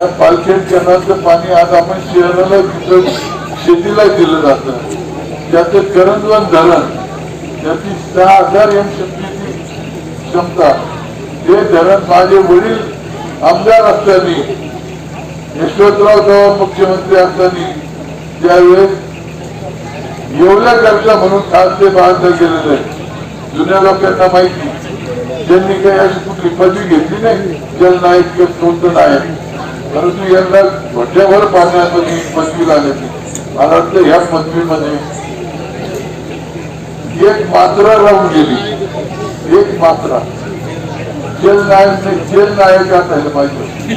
या पालखेड कॅनलचं पाणी आज आपण शहराला तिथं शेतीला दिलं जातं. त्याचं करंजवन धरण त्याची सहा हजार एम शक्तीची क्षमता. हे धरण माझे वडील आमदार असताना यशवंतराव चव्हाण मुख्यमंत्री असताना त्यावेळेस एवढ्या करता म्हणून खास ते बांधलं गेलेलं आहे. जुन्या लोकांना माहिती. त्यांनी काही अशी कुठली पदवी घेतली नाही जलनायक किंवा कोणतं नायक परंतु यांना मोठ्यावर पाण्यामध्ये पदवी लागली मला वाटतं ह्या पदवीमध्ये एक मात्रा राहून गेली. एक मात्रा. जलनायक जेल नायक असायला पाहिजे.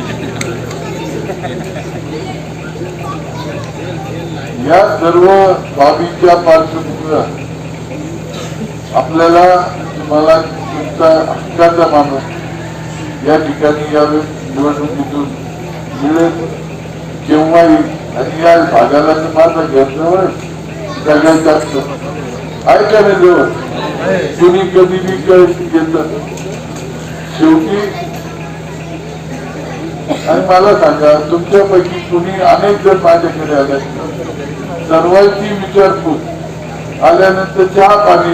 या सर्व बाबींच्या पार्श्वभूमीवर आपल्याला तुम्हाला तुमचा हक्काचा माणूस या ठिकाणी या निवडणुकीतून मिळेल केव्हाही आणि या भागाला तर माझा घरजवळ सगळ्यात जास्त आहे का नाही जवळ कुणी कधी बी कळशी घेत. शेवटी आणि मला सांगा तुमच्यापैकी कुणी अनेक जण माझ्याकडे आले सर्वांची विचारपूस. आल्यानंतर चहा पाणी.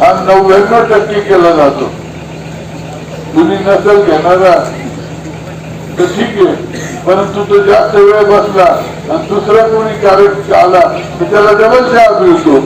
हा नव्याण्णव टक्के केला जातो. तुम्ही नसेल घेणारा. तर ठीक आहे. परंतु तो जास्त वेळ बसला आणि दुसरा कोणी कार्यक्रम आला तर त्याला डबल चार्ज मिळतो.